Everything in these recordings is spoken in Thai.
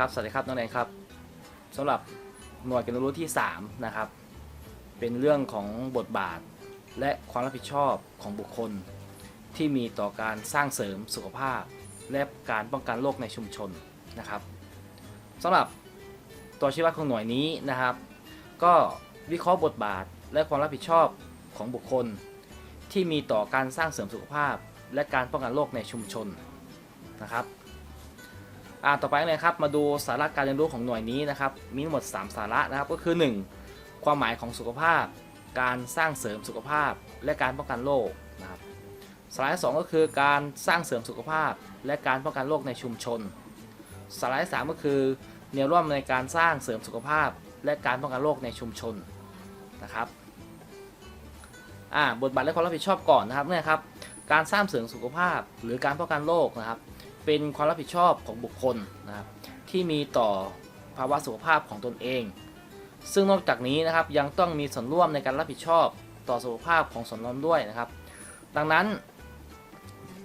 ครับสวัสดีครับน้องแนนครับสำหรับหน่วยการเรียนรู้ที่3นะครับเป็นเรื่องของบทบาท และความรับผิดชอบของบุคคล ที่มีต่อการสร้างเสริมสุขภาพ และการป้องกันโรคในชุมชนนะครับสำหรับตัวชี้วัดของหน่วยนี้นะครับ ก็วิเคราะห์บทบาทและความรับผิดชอบของบุคคล ที่มีต่อการสร้างเสริมสุขภาพ และการป้องกันโรคในชุมชนนะครับ อ่าต่อไปเลยครับมาดูสาระการเรียนรู้ของหน่วยนี้นะครับมีทั้งหมด 3 สาระนะครับก็คือ 1. ความหมายของสุขภาพ การสร้างเสริมสุขภาพ และการป้องกันโรคนะครับสาระที่สองก็คือการสร้างเสริมสุขภาพ และการป้องกันโรคในชุมชน สาระที่สามก็คือแนวร่วมในการสร้างเสริมสุขภาพ และการป้องกันโรคในชุมชนนะครับอ่าบทบาทและความรับผิดชอบก่อนนะครับเนี่ยครับการสร้างเสริมสุขภาพ หรือการป้องกันโรคนะครับ เป็นความรับผิดชอบของบุคคลนะครับที่มีต่อภาวะสุขภาพของตนเอง ซึ่งนอกจากนี้นะครับยังต้องมีส่วนร่วมในการรับผิดชอบต่อสุขภาพของส่วนรวมด้วยนะครับ ดังนั้น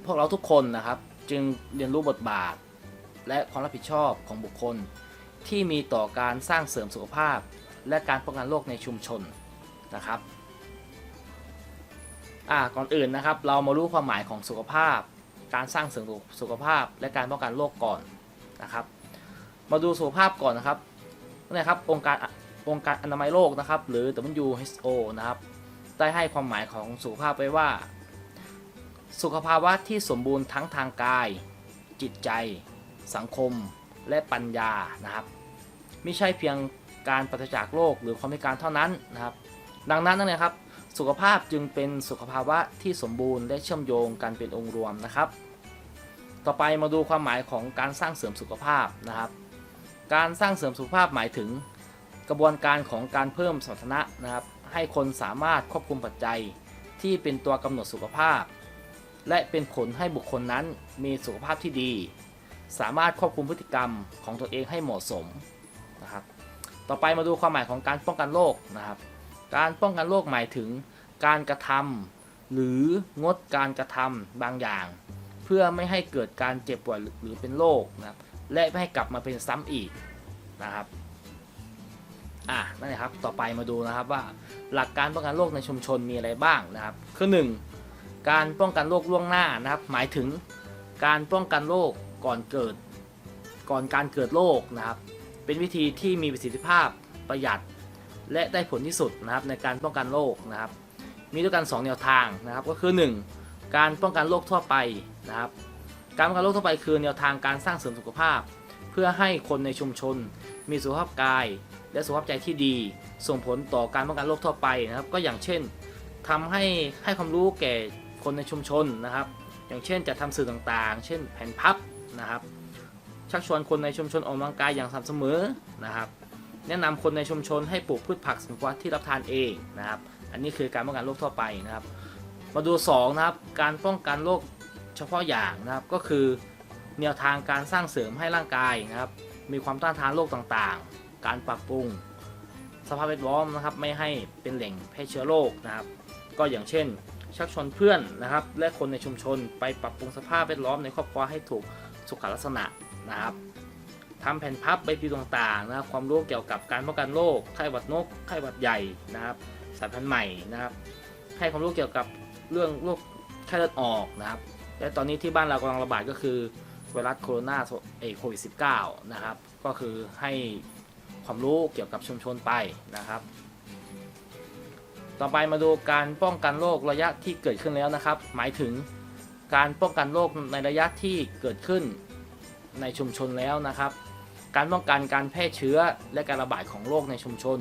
พวกเราทุกคนนะครับจึงเรียนรู้บทบาท และความรับผิดชอบของบุคคล ที่มีต่อการสร้างเสริมสุขภาพ และการป้องกันโรคในชุมชนนะครับอ่าก่อนอื่นนะครับ เรามารู้ความหมายของสุขภาพ การสร้างเสริมสุขภาพ และการป้องกันโรคก่อนนะครับ มาดูสุขภาพก่อนนะครับนี่ครับองค์การองค์การอนามัยโลกนะครับ หรือ WHO นะครับ ได้ให้ความหมายของสุขภาพไว้ว่า สุขภาวะที่สมบูรณ์ทั้งทางกาย จิตใจ สังคม และปัญญานะครับ ไม่ใช่เพียงการปราศจากโรคหรือความพิการเท่านั้นนะครับ ดังนั้นนั่นเองครับ สุขภาพจึงเป็นสุขภาวะที่สมบูรณ์และเชื่อมโยงกันเป็นองค์รวมนะครับ ต่อไปมาดูความหมายของการสร้างเสริมสุขภาพนะครับ การสร้างเสริมสุขภาพหมายถึง กระบวนการของการเพิ่มสมรรถนะนะครับ ให้คนสามารถควบคุมปัจจัยที่เป็นตัวกำหนดสุขภาพ และเป็นผลให้บุคคลนั้นมีสุขภาพที่ดี สามารถควบคุมพฤติกรรมของตัวเองให้เหมาะสมนะครับ ต่อไปมาดูความหมายของการป้องกันโรคนะครับ การป้องกันโรคหมายถึงการกระทำหรืองดการกระทำบางอย่าง เพื่อไม่ให้เกิดการเจ็บป่วยหรือเป็นโรคนะครับและไม่ให้กลับมาเป็นซ้ำอีกนะครับอะนั่นแหละครับต่อไปมาดูนะครับว่าหลักการป้องกันโรคในชุมชนมีอะไรบ้างนะครับคือ 1. การป้องกันโรคล่วงหน้านะครับ หมายถึงการป้องกันโรคก่อนเกิด ก่อนการเกิดโรคนะครับ เป็นวิธีที่มีประสิทธิภาพประหยัด และได้ผลที่สุดนะครับในการป้องกันโรคนะครับ มีด้วยกัน 2 แนวทางนะครับ ก็คือ 1. การป้องกันโรคทั่วไปนะครับ การป้องกันโรคทั่วไปคือแนวทางการสร้างเสริมสุขภาพ เพื่อให้คนในชุมชน มีสุขภาพกาย และสุขภาพใจที่ดี ส่งผลต่อการป้องกันโรคทั่วไปนะครับ ก็อย่างเช่นทำให้ให้ความรู้แก่คนในชุมชนนะครับ อย่างเช่นจะทำสื่อต่างๆ เช่นแผ่นพับนะครับชักชวนคนในชุมชนออกกำลังกายอย่างสม่ำเสมอนะครับ แนะนำคนในชุมชนให้ปลูกพืชผักสมุนไพรที่รับทานเองนะครับ อันนี้คือการป้องกันโรคทั่วไปนะครับ มาดู2นะครับ การป้องกันโรคเฉพาะอย่างนะครับ ก็คือแนวทางการสร้างเสริมให้ร่างกายนะครับ มีความต้านทานโรคต่างๆ การปรับปรุง สภาพแวดล้อมนะครับ ไม่ให้เป็นแหล่งแพร่เชื้อโรคนะครับ ก็อย่างเช่น ชักชวนเพื่อนนะครับ และคนในชุมชนไปปรับปรุงสภาพแวดล้อมในครอบครัวให้ถูกสุขลักษณะนะครับ ทำแผ่นพับใบปลิวต่างๆนะครับความรู้เกี่ยวกับการป้องกันโรคไข้หวัดนกไข้หวัดใหญ่นะครับสายพันธุ์ใหม่นะครับให้ความรู้เกี่ยวกับเรื่องโรคไข้เลือดออกนะครับและตอนนี้ที่บ้านเรากำลังระบาดก็คือไวรัสโคโรนาเอโควิด -19 นะครับ ก็คือให้ความรู้เกี่ยวกับชุมชนไปนะครับ ต่อไปมาดูการป้องกันโรคระยะที่เกิดขึ้นแล้วนะครับ หมายถึงการป้องกันโรคในระยะที่เกิดขึ้นในชุมชนแล้วนะครับ การป้องกันการแพร่เชื้อและการระบาดของโรคในชุมชน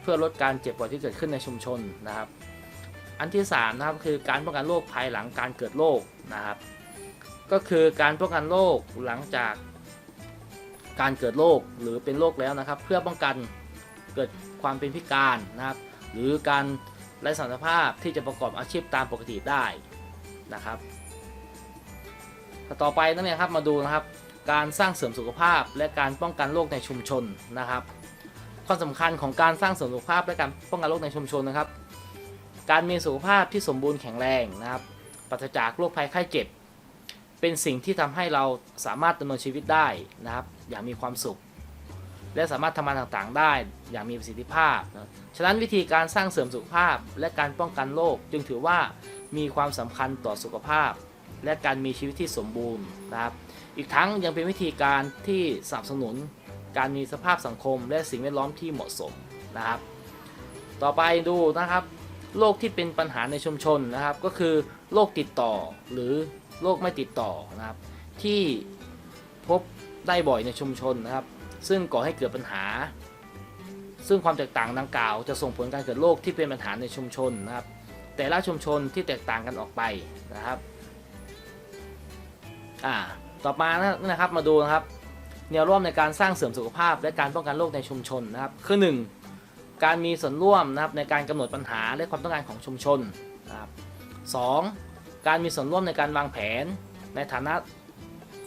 เพื่อลดการเจ็บป่วยที่เกิดขึ้นในชุมชนนะครับ อันที่3นะครับคือการป้องกันโรคภายหลังการเกิดโรคนะครับ ก็คือการป้องกันโรคหลังจากการเกิดโรคหรือเป็นโรคแล้วนะครับ เพื่อป้องกันเกิดความเป็นพิการนะครับ หรือการไร้สมรภาพที่จะประกอบอาชีพตามปกติได้นะครับ ต่อไปนั่นเองครับมาดูนะครับ การสร้างเสริมสุขภาพ และการป้องกันโรคในชุมชนนะครับ ความสำคัญของการสร้างเสริมสุขภาพและการป้องกันโรคในชุมชนนะครับ การมีสุขภาพที่สมบูรณ์แข็งแรงนะครับปราศจากโรคภัยไข้เจ็บ เป็นสิ่งที่ทำให้เราสามารถดำเนินชีวิตได้นะครับ อย่างมีความสุข และสามารถทำงานต่างๆ ได้อย่างมีประสิทธิภาพนะฉะนั้นวิธีการสร้างเสริมสุขภาพ และการป้องกันโรคจึงถือว่ามีความสำคัญต่อสุขภาพ และการมีชีวิตที่สมบูรณ์นะครับ อีกทั้งยังเป็นวิธีการที่สนับสนุนการมีสภาพสังคม และสิ่งแวดล้อมที่เหมาะสมนะครับ ต่อไปดูนะครับโรคที่เป็นปัญหาในชุมชนนะครับ ก็คือโรคติดต่อหรือโรคไม่ติดต่อนะครับ ที่พบได้บ่อยในชุมชนนะครับ ซึ่งก่อให้เกิดปัญหา ซึ่งความแตกต่างดังกล่าว จะส่งผลการเกิดโรคที่เป็นปัญหาในชุมชนนะครับ แต่ละชุมชนที่แตกต่างกันออกไปนะครับ อ่าต่อมานะครับมาดูนะครับแนวร่วมในการสร้างเสริมสุขภาพ และการป้องกันโรคในชุมชนนะครับคือ 1. การมีส่วนร่วมนะครับในการกำหนดปัญหาและความต้องการของชุมชนนะครับสองการมีส่วนร่วมในการวางแผน ในฐานะ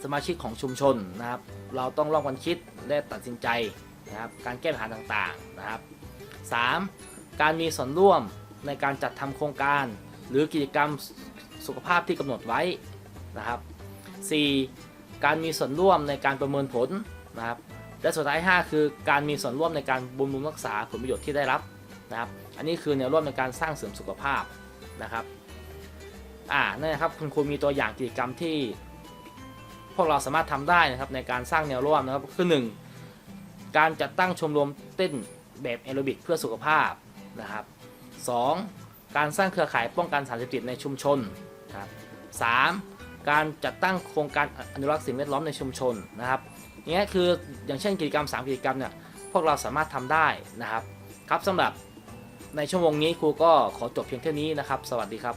สมาชิกของชุมชนนะครับ เราต้องร่วมกันคิดและตัดสินใจนะครับการแก้ปัญหาต่างๆนะครับ 3. การมีส่วนร่วมในการจัดทำโครงการ หรือกิจกรรมสุขภาพที่กำหนดไว้นะครับ 4. การมีส่วนร่วมในการประเมินผลนะครับและสุดท้าย 5 คือการมีส่วนร่วมในการบำรุงรักษาผลประโยชน์ที่ได้รับนะครับ อันนี้คือแนวร่วมในการสร้างเสริมสุขภาพนะครับอ่านี่นะครับคุณครูมีตัวอย่างกิจกรรมที่ พวกเราสามารถทำได้นะครับในการสร้างแนวร่วมนะครับคือ 1. การจัดตั้งชมรมเต้นแบบแอโรบิกเพื่อสุขภาพนะครับ 2. การสร้างเครือข่ายป้องกันสารเสพติดในชุมชนครับ 3. การจัดตั้งโครงการอนุรักษ์สิ่งแวดล้อมในชุมชนนะครับนี่คืออย่างเช่นกิจกรรม 3 กิจกรรมเนี่ยพวกเราสามารถทำได้นะครับ ครับสำหรับในชั่วโมงนี้ครูก็ขอจบเพียงเท่านี้นะครับ สวัสดีครับ